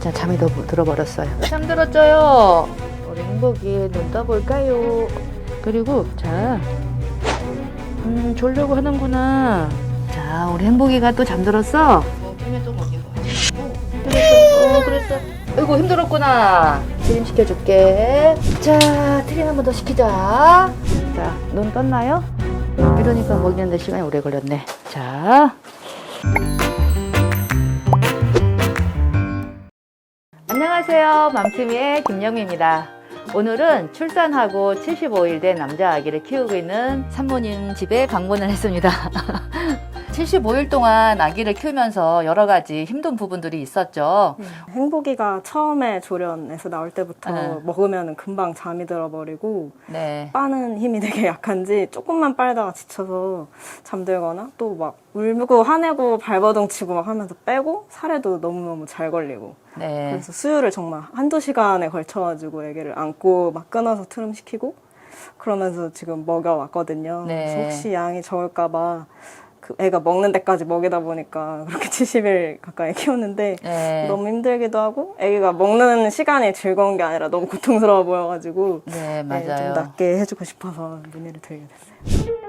자, 잠이 더 들어버렸어요. 잠들었죠요. 우리 행복이 눈 떠볼까요? 그리고 자, 음, 졸려고 하는구나. 자, 우리 행복이가 또 잠들었어. 어, 그랬어. 아이고 힘들었구나. 트림 시켜줄게. 자, 트림 한 번 더 시키자. 자, 눈 떴나요? 이러니까 먹이는데 시간이 오래 걸렸네. 자. 안녕하세요. 맘투미의 김영미입니다. 오늘은 출산하고 75일 된 남자 아기를 키우고 있는 산모님 집에 방문을 했습니다. 75일 동안 아기를 키우면서 여러 가지 힘든 부분들이 있었죠. 행복이가 처음에 조련에서 나올 때부터 네. 먹으면 금방 잠이 들어버리고 네. 빠는 힘이 되게 약한지 조금만 빨다가 지쳐서 잠들거나 또 막 울고 화내고 발버둥 치고 막 하면서 빼고 살에도 너무너무 잘 걸리고 네. 그래서 수유를 정말 한두 시간에 걸쳐가지고 애기를 안고 막 끊어서 트름시키고 그러면서 지금 먹여왔거든요. 네. 그래서 혹시 양이 적을까봐 그 애가 먹는 데까지 먹이다 보니까 그렇게 70일 가까이 키웠는데 네. 너무 힘들기도 하고 애기가 먹는 시간이 즐거운 게 아니라 너무 고통스러워 보여가지고 네, 네, 좀 맞아요. 낫게 해주고 싶어서 문의를 드리게 됐어요.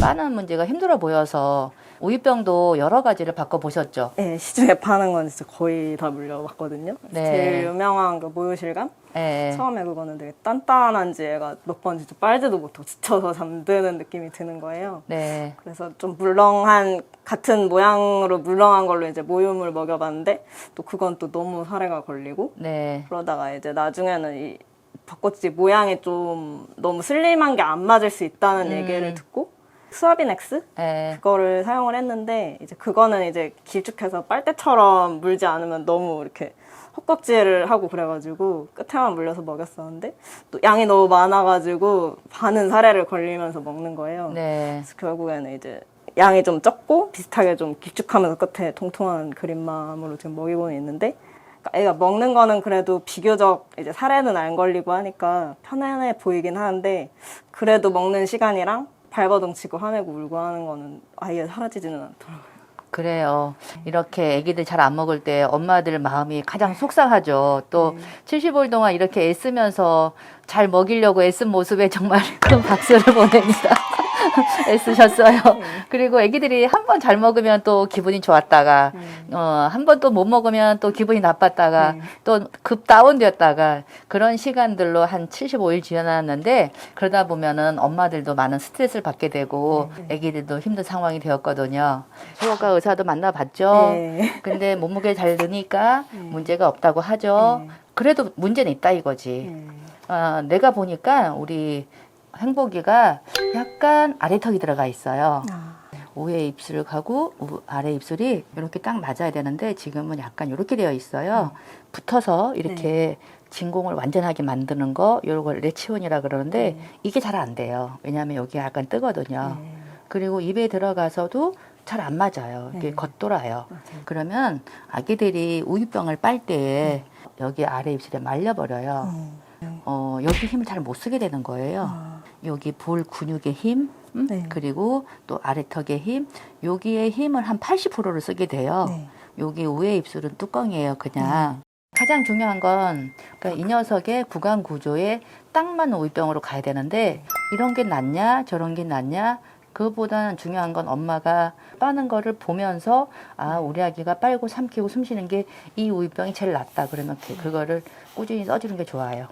빠는 문제가 힘들어 보여서 우유병도 여러 가지를 바꿔 보셨죠. 네, 시중에 파는 건 진짜 거의 다 물려봤거든요. 네. 제일 유명한 그 모유실감? 네. 처음에 그거는 되게 단단한지 애가 몇 번 진짜 빨지도 못하고 지쳐서 잠드는 느낌이 드는 거예요. 네. 그래서 좀 물렁한 같은 모양으로 물렁한 걸로 이제 모유물 먹여봤는데 또 그건 또 너무 사례가 걸리고 네. 그러다가 이제 나중에는 이 벚꽃이 모양이 좀 너무 슬림한 게 안 맞을 수 있다는 음. 얘기를 듣고 수아비넥스 네. 그거를 사용을 했는데 이제 그거는 이제 길쭉해서 빨대처럼 물지 않으면 너무 이렇게 헛꼭지를 하고 그래가지고 끝에만 물려서 먹였었는데 또 양이 너무 많아가지고 반은 사례를 걸리면서 먹는 거예요. 네. 그래서 결국에는 이제 양이 좀 적고 비슷하게 좀 길쭉하면서 끝에 통통한 그린맘으로 지금 먹이고는 있는데 그러니까 애가 먹는 거는 그래도 비교적 이제 살에는 안 걸리고 하니까 편안해 보이긴 하는데 그래도 먹는 시간이랑 발버둥 치고 화내고 울고 하는 거는 아예 사라지지는 않더라고요. 그래요. 이렇게 아기들 잘 안 먹을 때 엄마들 마음이 가장 속상하죠. 또 75일 동안 이렇게 애쓰면서 잘 먹이려고 애쓴 모습에 정말 큰 박수를 보냅니다. 애쓰셨어요. 그리고 아기들이 한 번 잘 먹으면 또 기분이 좋았다가 어, 한 번 또 못 먹으면 또 기분이 나빴다가 또 급 다운되었다가 그런 시간들로 한 75일 지나갔는데 그러다 보면은 엄마들도 많은 스트레스를 받게 되고 아기들도 힘든 상황이 되었거든요. 소아과 의사도 만나봤죠. 네. 근데 몸무게 잘 느니까 문제가 없다고 하죠. 네. 그래도 문제는 있다 이거지. 네. 아, 내가 보니까 우리 행복이가 약간 아래턱이 들어가 있어요. 아, 위에 입술을 가고 우- 아래 입술이 이렇게 딱 맞아야 되는데 지금은 약간 이렇게 되어 있어요. 붙어서 이렇게 진공을 완전하게 만드는 거 이걸 레치온이라 그러는데 이게 잘 안 돼요. 왜냐하면 여기 약간 뜨거든요. 네. 그리고 입에 들어가서도 잘 안 맞아요. 이게 네. 겉돌아요. 맞아요. 그러면 아기들이 우유병을 빨때 여기 아래 입술에 말려버려요. 음. 어, 여기 힘을 잘 못 쓰게 되는 거예요. 아, 여기 볼 근육의 힘, 음? 네. 그리고 또 아래턱의 힘, 여기에 힘을 한 80%를 쓰게 돼요. 네. 여기 위에 입술은 뚜껑이에요, 그냥. 가장 중요한 건, 그러니까 이 녀석의 구강 구조에 딱 맞는 우유병으로 가야 되는데, 이런 게 낫냐, 저런 게 낫냐, 그것보다는 중요한 건 엄마가 빠는 거를 보면서, 아, 우리 아기가 빨고 삼키고 숨 쉬는 게 이 우유병이 제일 낫다. 그러면 그- 그거를 꾸준히 써주는 게 좋아요.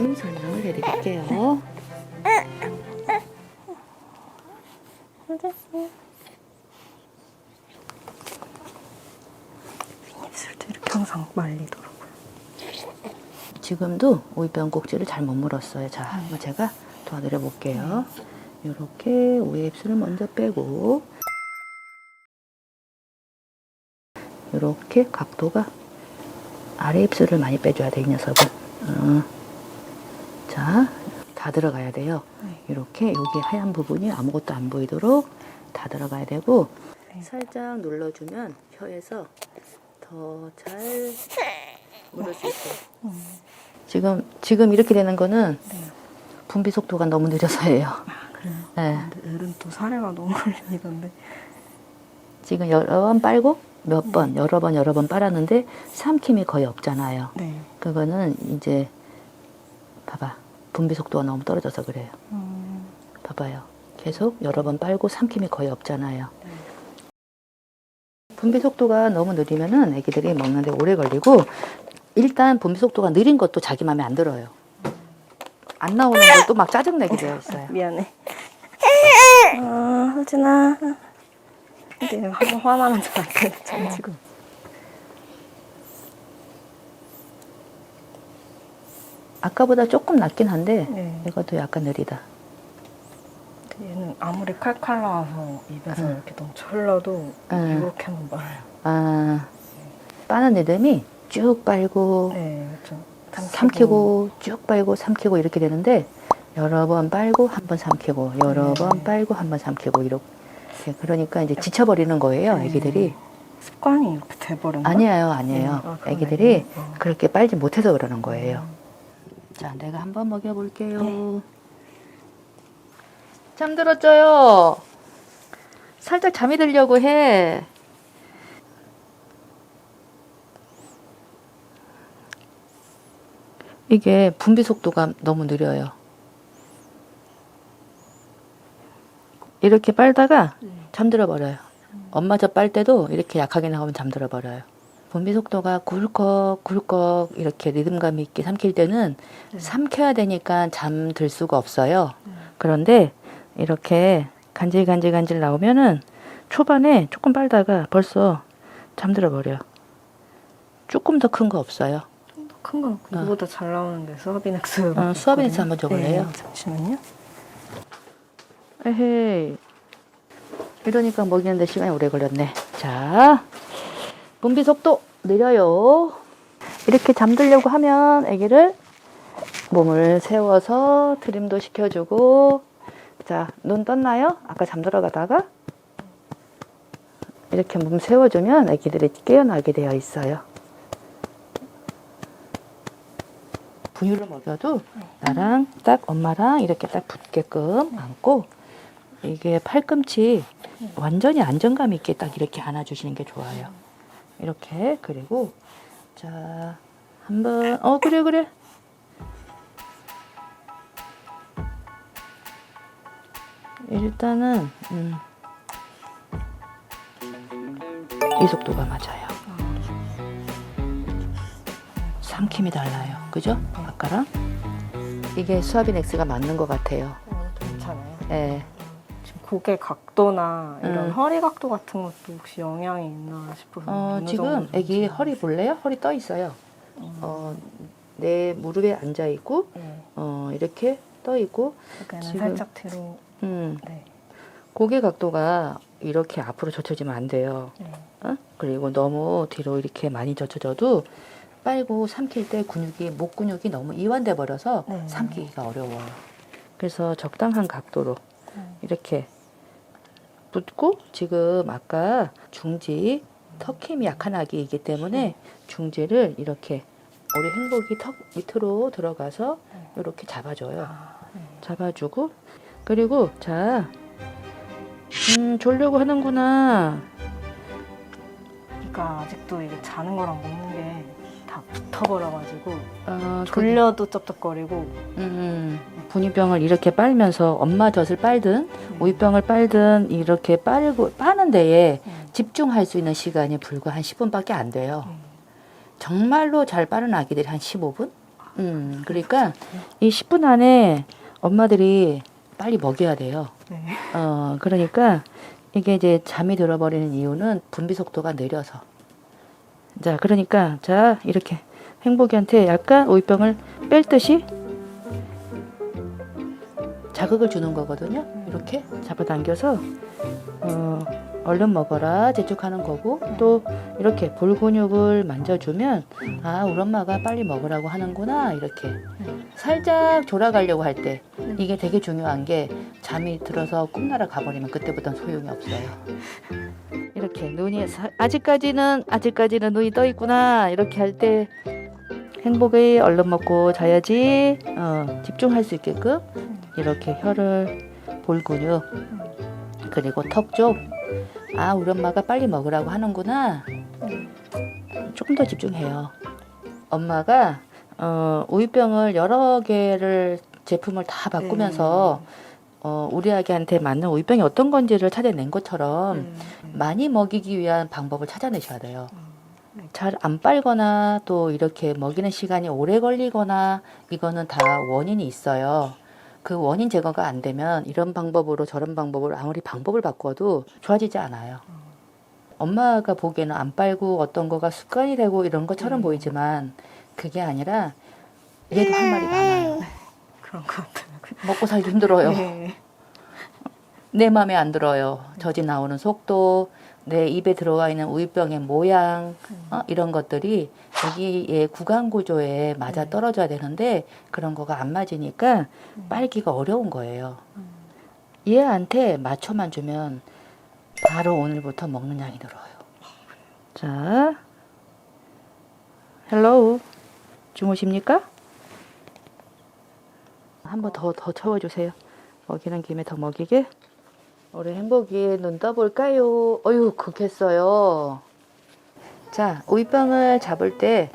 조금 설명을 해드릴게요. 입술도 이렇게 항상 말리더라고요. 지금도 오이병 꼭지를 잘 못 물었어요. 자, 한번 제가 도와드려 볼게요. 이렇게 위에 입술을 먼저 빼고 이렇게 각도가 아래 입술을 많이 빼줘야 돼, 이 녀석은. 어. 자, 다 들어가야 돼요. 이렇게 여기 하얀 부분이 아무것도 안 보이도록 다 들어가야 되고 살짝 눌러주면 혀에서 더 잘 물을 수 있어요. 지금 지금 이렇게 되는 거는 네. 분비 속도가 너무 느려서예요. 그래요? 네. 을은 또 사례가 너무 걸리던데. 지금 여러 번 빨고 몇 번, 여러 번, 여러 번 빨았는데 삼킴이 거의 없잖아요. 네. 그거는 이제 봐봐. 분비 속도가 너무 떨어져서 그래요. 음, 봐봐요. 계속 여러 번 빨고 삼킴이 거의 없잖아요. 분비 속도가 너무 느리면은 애기들이 먹는데 오래 걸리고 일단 분비 속도가 느린 것도 자기 마음에 안 들어요. 안 나오는 걸또막 짜증 내게 되어 있어요. 미안해. 아, 효진아. 근데 한번 화나면 잘안 되잖아, 지금. 아까보다 조금 낫긴 한데 네. 이것도 약간 느리다. 얘는 아무리 칼칼 나와서 입에서 이렇게 넘쳐 흘러도 응. 이렇게만 말아요. 아, 빠는 리듬이 쭉 빨고 네, 그렇죠. 삼키고 쭉 빨고 삼키고 이렇게 되는데 여러 번 빨고 한 번 삼키고 여러 네. 번 빨고 한 번 삼키고 이렇게 그러니까 이제 지쳐버리는 거예요 네. 애기들이 습관이 이렇게 돼버린 거야? 아니에요 아니에요 아, 그러네. 애기들이 어. 그렇게 빨지 못해서 그러는 거예요 자 내가 한번 먹여볼게요 네. 잠들었죠요 살짝 잠이 들려고 해 이게 분비 속도가 너무 느려요. 이렇게 빨다가 잠들어 버려요. 엄마 젖빨 때도 이렇게 약하게 나오면 잠들어 버려요. 분비 속도가 굴꺽 굴꺽 이렇게 리듬감 있게 삼킬 때는 네. 삼켜야 되니까 잠들 수가 없어요. 그런데 이렇게 간질 간질 간질 나오면은 초반에 조금 빨다가 벌써 잠들어 버려. 조금 더 큰 거 없어요. 큰거 이거보다 잘 나오는데 수아비넥스. 어, 수아비넥스 한번 줘볼래요? 네, 잠시만요. 에헤이. 이러니까 먹이는데 시간이 오래 걸렸네. 자, 분비 속도 느려요. 이렇게 잠들려고 하면 아기를 몸을 세워서 트림도 시켜주고, 자, 눈 떴나요? 아까 잠들어 가다가 이렇게 몸 세워주면 아기들이 깨어나게 되어 있어요. 분유를 먹여도 나랑 딱 엄마랑 이렇게 딱 붙게끔 안고 이게 팔꿈치 완전히 안정감 있게 딱 이렇게 안아주시는 게 좋아요. 이렇게 그리고 자 한번 어 그래 그래 일단은 음, 이 속도가 맞아요. 삼킴이 달라요. 그죠? 아까랑 이게 수아비넥스가 맞는 것 같아요. 어, 괜찮아요. 예. 고개 각도나 이런 음. 허리 각도 같은 것도 혹시 영향이 있나 싶어서. 어, 어느 지금 정도 괜찮아요? 허리 볼래요? 허리 떠 있어요. 어, 내 무릎에 앉아 있고, 네. 어, 이렇게 떠 있고, 지금- 살짝 뒤로. 음, 네. 고개 각도가 이렇게 앞으로 젖혀지면 안 돼요. 네. 어? 그리고 너무 뒤로 이렇게 많이 젖혀져도 빨고 삼킬 때 근육이 목 근육이 너무 이완돼 버려서 네. 삼키기가 어려워요. 그래서 적당한 각도로 음. 이렇게 붙고 지금 아까 중지 턱 힘이 약한 아기이기 때문에 중지를 이렇게 우리 행복이 턱 밑으로 들어가서 이렇게 잡아줘요. 잡아주고 그리고 자, 음 졸려고 하는구나. 그러니까 아직도 이게 자는 거랑 먹는 게다 붙어버려가지고 어, 졸려도 쩝쩝거리고 음, 분유병을 이렇게 빨면서 엄마 젖을 빨든 우유병을 빨든 이렇게 빨고 빠는 데에 음. 집중할 수 있는 시간이 불과 한 10분밖에 안 돼요. 음. 정말로 잘 빠른 아기들이 한 15분? 음, 그러니까 이 10분 안에 엄마들이 빨리 먹여야 돼요. 네. 어, 그러니까 이게 이제 잠이 들어버리는 이유는 분비 속도가 느려서. 자, 그러니까 자, 이렇게 행복이한테 약간 우유병을 뺄 듯이 자극을 주는 거거든요. 이렇게 잡아당겨서 어, 얼른 먹어라 재촉하는 거고 또 이렇게 볼 근육을 만져주면 아 우리 엄마가 빨리 먹으라고 하는구나 이렇게 살짝 졸아가려고 할 때 이게 되게 중요한 게 잠이 들어서 꿈나라 가버리면 그때부터는 소용이 없어요. 이렇게 눈이 사- 아직까지는 아직까지는 눈이 떠 있구나. 이렇게 할 때 행복이 얼른 먹고 자야지. 어, 집중할 수 있게끔 이렇게 혀를 볼 근육 그리고 턱 쪽 아 우리 엄마가 빨리 먹으라고 하는구나. 조금 더 집중해요. 엄마가 어, 우유병을 여러 개를 제품을 다 바꾸면서 어, 우리 아기한테 맞는 우유병이 어떤 건지를 찾아낸 것처럼 음. 많이 먹이기 위한 방법을 찾아내셔야 돼요. 잘 안 빨거나 또 이렇게 먹이는 시간이 오래 걸리거나 이거는 다 원인이 있어요. 그 원인 제거가 안 되면 이런 방법으로 저런 방법으로 아무리 방법을 바꿔도 좋아지지 않아요. 엄마가 보기에는 안 빨고 어떤 거가 습관이 되고 이런 것처럼 보이지만 그게 아니라 얘도 할 말이 많아요. 그런 것 같아요. 먹고 살기 힘들어요. 네. 내 맘에 안 들어요. 젖이 나오는 속도, 내 입에 들어와 있는 우유병의 모양, 어? 이런 것들이 여기의 구강 구조에 맞아 떨어져야 되는데 그런 거가 안 맞으니까 빨기가 어려운 거예요. 얘한테 맞춰만 주면 바로 오늘부터 먹는 양이 늘어요. 자, 헬로우, 주무십니까? 한 번 더더 채워주세요. 먹이는 김에 더 먹이게. 우리 행복이 눈 떠볼까요? 어휴, 극했어요. 자, 우유병을 잡을 때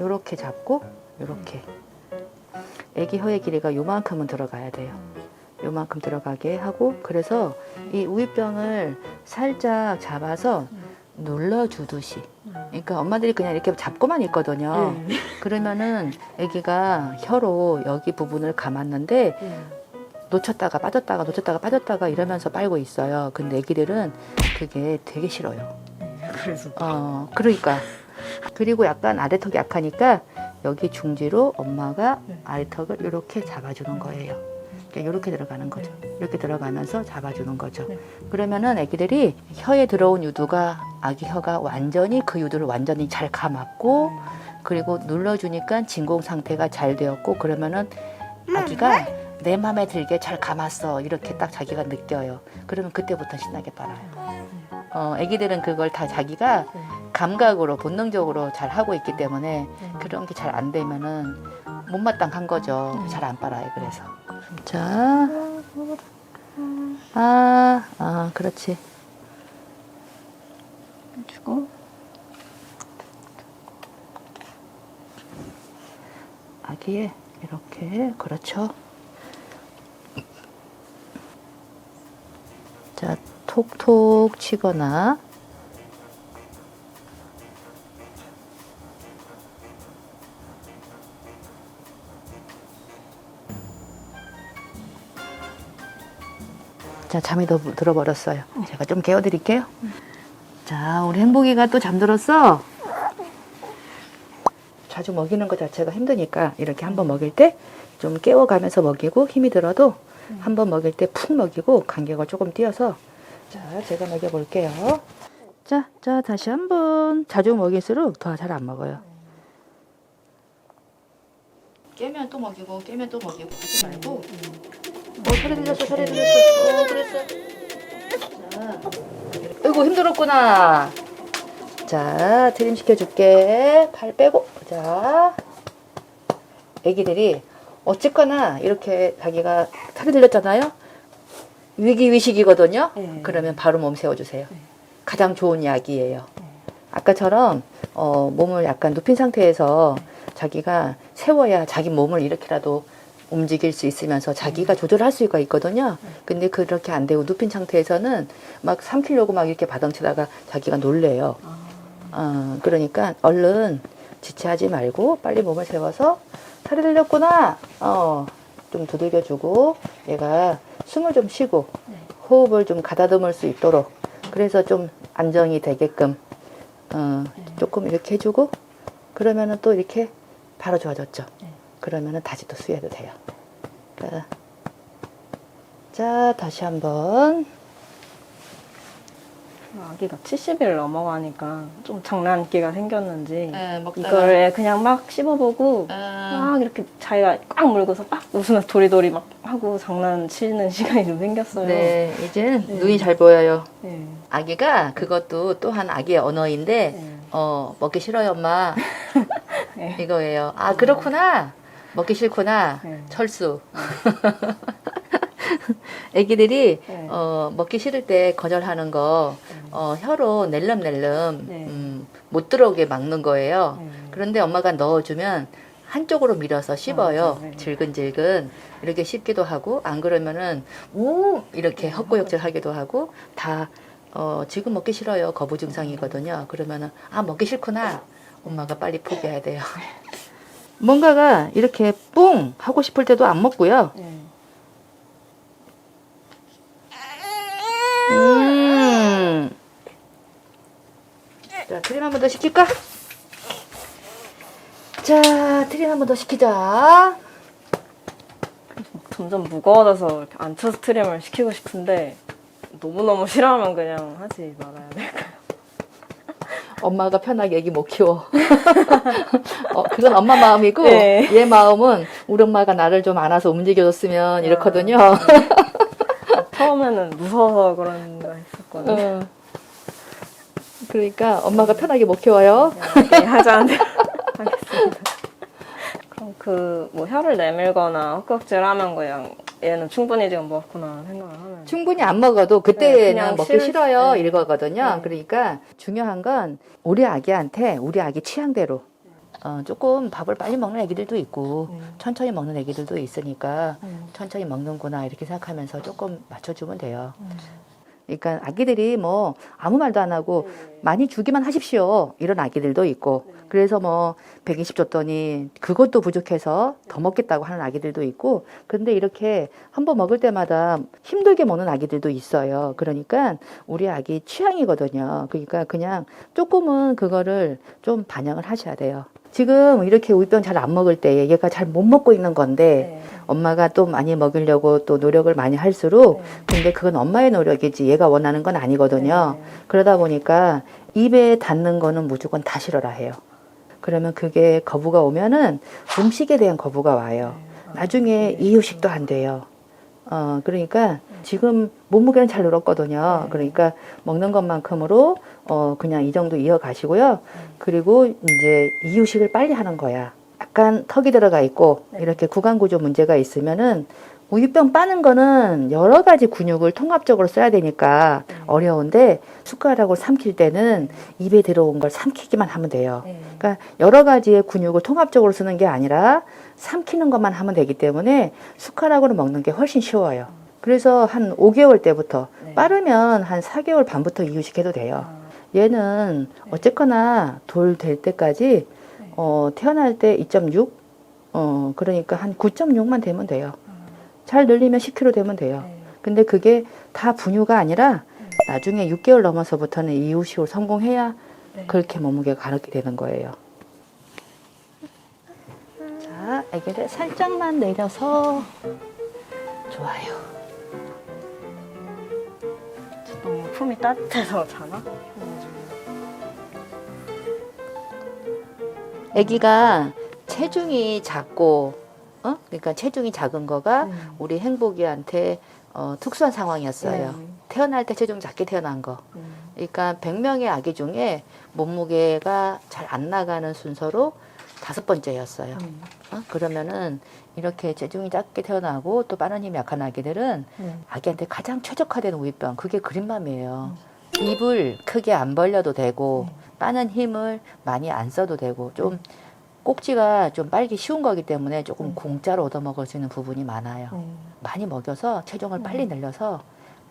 요렇게 잡고 요렇게. 애기 혀의 길이가 요만큼은 들어가야 돼요. 요만큼 들어가게 하고 그래서 이 우유병을 살짝 잡아서 눌러주듯이. 그러니까 엄마들이 그냥 이렇게 잡고만 있거든요. 네. 그러면은 아기가 혀로 여기 부분을 감았는데 놓쳤다가 빠졌다가 놓쳤다가 빠졌다가 이러면서 빨고 있어요. 근데 아기들은 그게 되게 싫어요. 그래서 어, 그러니까. 그리고 약간 아래턱이 약하니까 여기 중지로 엄마가 네. 아래턱을 이렇게 잡아주는 거예요. 이렇게 들어가는 거죠. 이렇게 들어가면서 잡아주는 거죠. 네. 그러면은 아기들이 혀에 들어온 유두가 아기 혀가 완전히 그 유두를 완전히 잘 감았고 그리고 눌러주니까 진공 상태가 잘 되었고 그러면은 아기가 내 맘에 들게 잘 감았어 이렇게 딱 자기가 느껴요. 그러면 그때부터 신나게 빨아요. 어, 아기들은 그걸 다 자기가 감각으로 본능적으로 잘 하고 있기 때문에 그런 게 잘 안 되면은 못마땅한 거죠. 잘 안 빨아요. 그래서 자, 아, 아, 그렇지. 주고 아기에 이렇게 그렇죠. 자, 톡톡 치거나 자, 잠이 더 들어버렸어요. 제가 좀 깨워드릴게요. 자, 우리 행복이가 또 잠들었어. 자주 먹이는 것 자체가 힘드니까 이렇게 한번 먹일 때 좀 깨워가면서 먹이고 힘이 들어도 한 번 먹일 때 푹 먹이고 간격을 조금 띄어서 자 제가 먹여 볼게요. 자, 자 다시 한 번. 자주 먹일수록 더 잘 안 먹어요. 깨면 또 먹이고 깨면 또 먹이고 하지 말고. 어 소리 들렸어 소리 들렸어. 어 그랬어. 자 아이고 힘들었구나. 자 트림 시켜줄게. 팔 빼고. 자 애기들이 어쨌거나 이렇게 자기가 살이 들렸잖아요? 위기 위식이거든요? 네. 그러면 바로 몸 세워주세요. 가장 좋은 약이에요. 아까처럼 어, 몸을 약간 눕힌 상태에서 자기가 세워야 자기 몸을 이렇게라도 움직일 수 있으면서 자기가 조절할 수가 있거든요. 근데 그렇게 안 되고 눕힌 상태에서는 막 삼키려고 막 이렇게 바덩치다가 자기가 놀래요. 어, 그러니까 얼른 지체하지 말고 빨리 몸을 세워서 살이 들렸구나. 어, 좀 두들겨주고 얘가 숨을 좀 쉬고 호흡을 좀 가다듬을 수 있도록 그래서 좀 안정이 되게끔 어, 조금 이렇게 해주고 그러면은 또 이렇게 바로 좋아졌죠. 그러면은 다시 또 수해도 돼요. 자, 자 다시 한번 아기가 70일 넘어가니까 좀 장난기가 생겼는지 네, 이걸 그냥 막 씹어보고 아, 막 이렇게 자기가 꽉 물고서 막 웃으면서 도리도리 막 하고 장난치는 시간이 좀 생겼어요. 네 이제 네. 눈이 잘 보여요. 네. 아기가 그것도 또한 아기의 언어인데 네. 어 먹기 싫어요 엄마. 네. 네. 이거예요. 아 그렇구나. 먹기 싫구나. 네. 철수. 애기들이 네. 어, 먹기 싫을 때 거절하는 거 어, 혀로 낼름낼름 네. 음, 못 들어오게 막는 거예요. 네. 그런데 엄마가 넣어주면 한쪽으로 밀어서 씹어요. 맞아요. 네. 질근질근 이렇게 씹기도 하고 안 그러면은 우 이렇게 헛구역질 하기도 하고 다 어, 지금 먹기 싫어요. 거부 증상이거든요. 그러면은 아 먹기 싫구나. 엄마가 빨리 포기해야 돼요. 뭔가가 이렇게 뿡 하고 싶을 때도 안 먹고요. 네. 자, 트림 한 번 더 시킬까? 자, 트림 한 번 더 시키자. 점점 무거워져서 안쳐 스트림을 시키고 싶은데 너무너무 싫어하면 그냥 하지 말아야 될까요? 엄마가 편하게 애기 못 키워. 어, 그건 엄마 마음이고, 네. 얘 마음은 우리 엄마가 나를 좀 안아서 움직여줬으면 이렇거든요. 처음에는 무서워서 그런 거 했었거든요. 어. 그러니까 엄마가 편하게 못 키워요. 네, 하자는 대로 하겠습니다. 그럼 그 뭐 혀를 내밀거나 헛격질하면 그냥 얘는 충분히 지금 먹구나 생각을 하면 충분히 안 먹어도 네, 그때는 그냥 먹기 싫을- 싫어요 네. 이거거든요. 네. 그러니까 중요한 건 우리 아기한테 우리 아기 취향대로 어, 조금 밥을 빨리 먹는 애기들도 있고 네. 천천히 먹는 애기들도 있으니까 음. 천천히 먹는구나 이렇게 생각하면서 조금 맞춰주면 돼요. 음. 그러니까 아기들이 뭐 아무 말도 안 하고 많이 주기만 하십시오. 이런 아기들도 있고. 그래서 뭐 120 줬더니 그것도 부족해서 더 먹겠다고 하는 아기들도 있고. 그런데 이렇게 한 번 먹을 때마다 힘들게 먹는 아기들도 있어요. 그러니까 우리 아기 취향이거든요. 그러니까 그냥 조금은 그거를 좀 반영을 하셔야 돼요 지금 이렇게 우유병 잘 안 먹을 때 얘가 잘 못 먹고 있는 건데 네. 엄마가 또 많이 먹이려고 또 노력을 많이 할수록 네. 근데 그건 엄마의 노력이지 얘가 원하는 건 아니거든요. 네. 그러다 보니까 입에 닿는 거는 무조건 다 싫어라 해요. 그러면 그게 거부가 오면은 음식에 대한 거부가 와요. 네. 나중에 이유식도 안 돼요. 어, 그러니까 지금 몸무게는 잘 늘었거든요. 네. 그러니까 먹는 것만큼으로 어, 그냥 이 정도 이어가시고요. 그리고 이제 이유식을 빨리 하는 거야. 약간 턱이 들어가 있고 네. 이렇게 구강 구조 문제가 있으면은 우유병 빠는 거는 여러 가지 근육을 통합적으로 써야 되니까 네. 어려운데 숟가락으로 삼킬 때는 입에 들어온 걸 삼키기만 하면 돼요. 네. 그러니까 여러 가지의 근육을 통합적으로 쓰는 게 아니라 삼키는 것만 하면 되기 때문에 숟가락으로 먹는 게 훨씬 쉬워요. 그래서 한 5개월 때부터 네. 빠르면 한 4개월 반부터 이유식 해도 돼요. 아, 얘는 어쨌거나 돌 될 때까지 네. 어, 태어날 때 2.6 어, 그러니까 한 9.6만 되면 돼요. 잘 늘리면 10kg 되면 돼요. 네. 근데 그게 다 분유가 아니라 나중에 6개월 넘어서부터는 이유식으로 성공해야 네. 그렇게 몸무게가 가르게 되는 거예요. 자, 애기를 살짝만 내려서 좋아요. 품이 따뜻해서 자나? 아기가 체중이 작고, 어? 그러니까 체중이 작은 거가 음. 우리 행복이한테 어, 특수한 상황이었어요. 네. 태어날 때 체중 작게 태어난 거. 음. 그러니까 100명의 아기 중에 몸무게가 잘 안 나가는 순서로 다섯 번째였어요. 음. 어? 그러면은 이렇게 체중이 작게 태어나고 또 빠른 힘이 약한 아기들은 네. 아기한테 가장 최적화된 우유병 그게 그린맘이에요. 입을 크게 안 벌려도 되고 빠는 힘을 많이 안 써도 되고 좀 꼭지가 좀 빨기 쉬운 거기 때문에 조금 음. 공짜로 얻어 먹을 수 있는 부분이 많아요. 음. 많이 먹여서 체중을 빨리 늘려서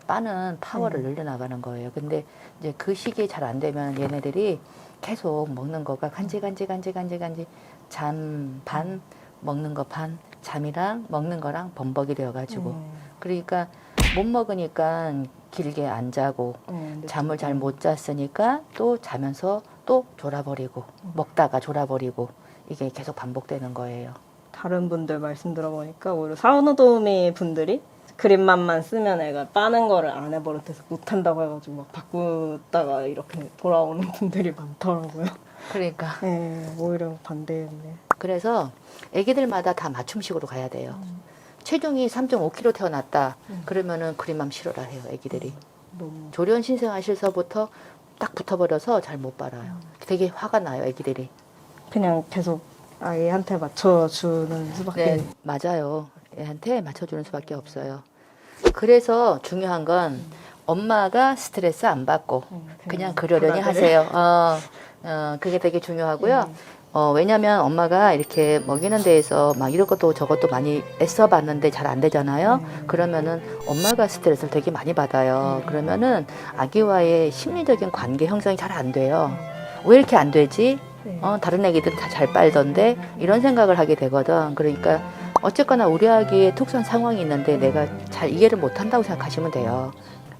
빠는 파워를 음. 늘려나가는 거예요. 근데 이제 그 시기에 잘 안 되면 얘네들이 계속 먹는 거가 간지 간지 간지 간지 간지 잠 반 먹는 거 반 잠이랑 먹는 거랑 범벅이 되어가지고 음. 그러니까 못 먹으니까 길게 안 자고 음, 네, 잠을. 잘 못 잤으니까 또 자면서 또 졸아버리고 먹다가 졸아버리고 이게 계속 반복되는 거예요. 다른 분들 말씀 들어보니까 오히려 사우노도미 분들이 그림만만 쓰면 애가 빠는 거를 안 해버릇해서 못한다고 해가지고 막 바꾸다가 이렇게 돌아오는 분들이 많더라고요. 그러니까 네, 오히려 반대였네. 그래서 아기들마다 다 맞춤식으로 가야 돼요. 체중이 3.5kg 태어났다. 음. 그러면은 그림맘 싫어라 해요, 아기들이. 너무 조련 신생아실서부터 딱 붙어버려서 잘 못 빨아요. 음. 되게 화가 나요, 아기들이. 그냥 계속 아이한테 맞춰주는 수밖에. 네, 맞아요. 애한테 맞춰주는 수밖에 없어요. 그래서 중요한 건 엄마가 스트레스 안 받고 음, 그냥 그러려니 받아들여. 하세요. 어, 어, 그게 되게 중요하고요. 어, 왜냐면 엄마가 이렇게 먹이는 데에서 막 이것도 저것도 많이 애써 봤는데 잘 안 되잖아요. 그러면은 엄마가 스트레스를 되게 많이 받아요. 그러면은 아기와의 심리적인 관계 형성이 잘 안 돼요. 왜 이렇게 안 되지? 네. 어, 다른 애기들은 다잘 빨던데 이런 생각을 하게 되거든. 그러니까 어쨌거나 우리 아기의 특수한 상황이 있는데 내가 잘 이해를 못 한다고 생각하시면 돼요.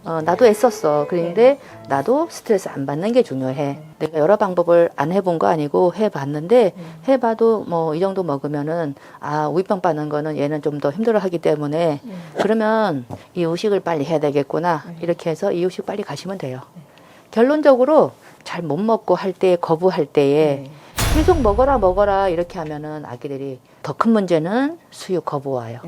어, 나도 애썼어. 그런데 나도 스트레스 안 받는 게 중요해. 내가 여러 방법을 안 해본 거 아니고 해봤는데 해봐도 뭐 이 정도 먹으면은 아 우유병 빠는 거는 얘는 좀 더 힘들어 하기 때문에 그러면 이유식을 빨리 해야 되겠구나. 이렇게 해서 이유식 빨리 가시면 돼요. 결론적으로 잘 못 먹고 할 때 거부할 때에 계속 먹어라 먹어라 이렇게 하면은 아기들이 더 큰 문제는 수유 거부 와요.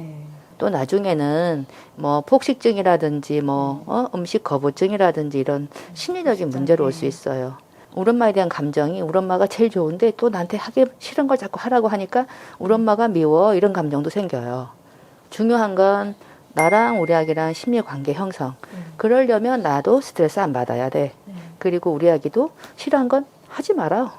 네. 또 나중에는 뭐 폭식증이라든지 뭐 어, 음식 거부증이라든지 이런 심리적인 문제로 올 수 있어요. 우리 엄마에 대한 감정이 우리 엄마가 제일 좋은데 또 나한테 하기 싫은 걸 자꾸 하라고 하니까 우리 엄마가 미워 이런 감정도 생겨요. 중요한 건 나랑 우리 아기랑 심리 관계 형성. 그러려면 나도 스트레스 안 받아야 돼. 그리고 우리 아기도 싫어한 건 하지 마라.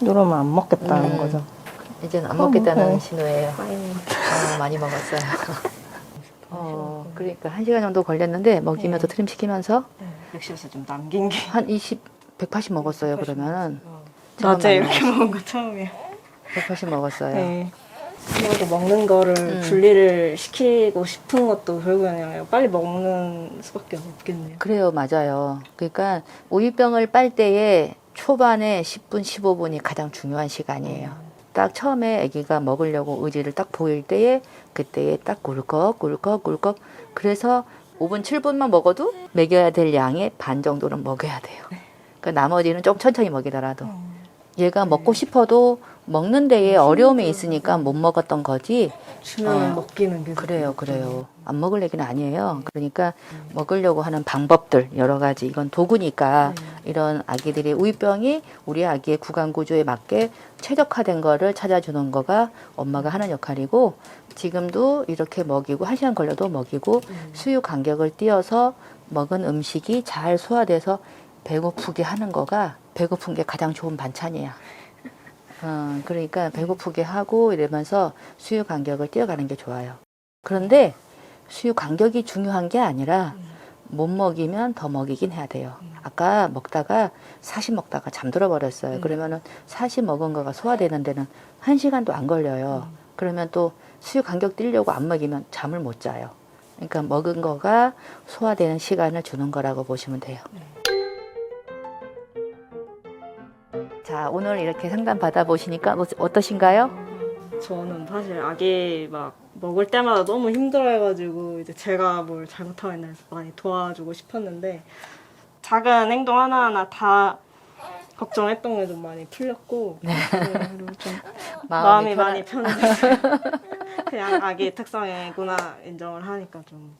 이러면 안 먹겠다는 음. 거죠. 이제는 안 그럼 먹겠다는 뭐. 신호예요. 어, 많이 먹었어요. 어, 그러니까 한 시간 정도 걸렸는데 먹이면서 네. 트림 시키면서 역시에서 좀 남긴 게. 한 20, 180 먹었어요. 그러면은 낮에 잠깐만요. 이렇게 먹은 거 처음이에요. 180 먹었어요. 네. 그리고 먹는 거를 음. 분리를 시키고 싶은 것도 결국에는 빨리 먹는 수밖에 없겠네요. 그래요, 맞아요. 그러니까 우유병을 빨 때에 초반에 10분, 15분이 가장 중요한 시간이에요. 딱 처음에 아기가 먹으려고 의지를 딱 보일 때에 그때에 딱 꿀꺽, 꿀꺽, 꿀꺽. 그래서 5분, 7분만 먹어도 먹여야 될 양의 반 정도는 먹여야 돼요. 그 나머지는 좀 천천히 먹이더라도. 얘가 먹고 싶어도 먹는 데에 어려움이 있으니까 못 먹었던 거지. 주면 어. 먹기는 계속. 그래요, 그래요. 안 먹을 얘기는 아니에요. 그러니까 먹으려고 하는 방법들 여러 가지 이건 도구니까 이런 아기들이 우유병이 우리 아기의 구강 구조에 맞게 최적화된 거를 찾아주는 거가 엄마가 하는 역할이고 지금도 이렇게 먹이고 한 시간 걸려도 먹이고 수유 간격을 띄어서 먹은 음식이 잘 소화돼서 배고프게 하는 거가 배고픈 게 가장 좋은 반찬이야. 어, 그러니까 배고프게 하고 이러면서 수유 간격을 띄어가는 게 좋아요. 그런데 수유 간격이 중요한 게 아니라 못 먹이면 더 먹이긴 해야 돼요. 아까 먹다가 사시 먹다가 잠들어 버렸어요. 그러면은 사시 먹은 거가 소화되는 데는 한 시간도 안 걸려요. 그러면 또 수유 간격 띄려고 안 먹이면 잠을 못 자요. 그러니까 먹은 거가 소화되는 시간을 주는 거라고 보시면 돼요. 자, 오늘 이렇게 상담 받아보시니까 뭐- 어떠신가요? 저는 사실 아기 막 먹을 때마다 너무 힘들어해가지고 이제 제가 뭘 잘못하고 있나 해서 많이 도와주고 싶었는데 작은 행동 하나하나 다 걱정했던 게 좀 많이 풀렸고 네, 그리고 좀 마음이, 편안- 많이 편해졌어요. 그냥 아기의 특성이구나 인정을 하니까 좀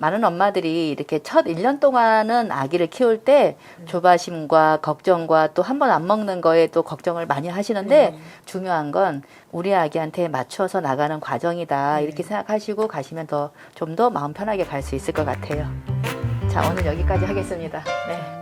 많은 엄마들이 이렇게 첫 1년 동안은 아기를 키울 때 조바심과 걱정과 또 한 번 안 먹는 거에 또 걱정을 많이 하시는데 중요한 건 우리 아기한테 맞춰서 나가는 과정이다. 이렇게 생각하시고 가시면 더 좀 더 마음 편하게 갈 수 있을 것 같아요. 자, 오늘 여기까지 하겠습니다. 네.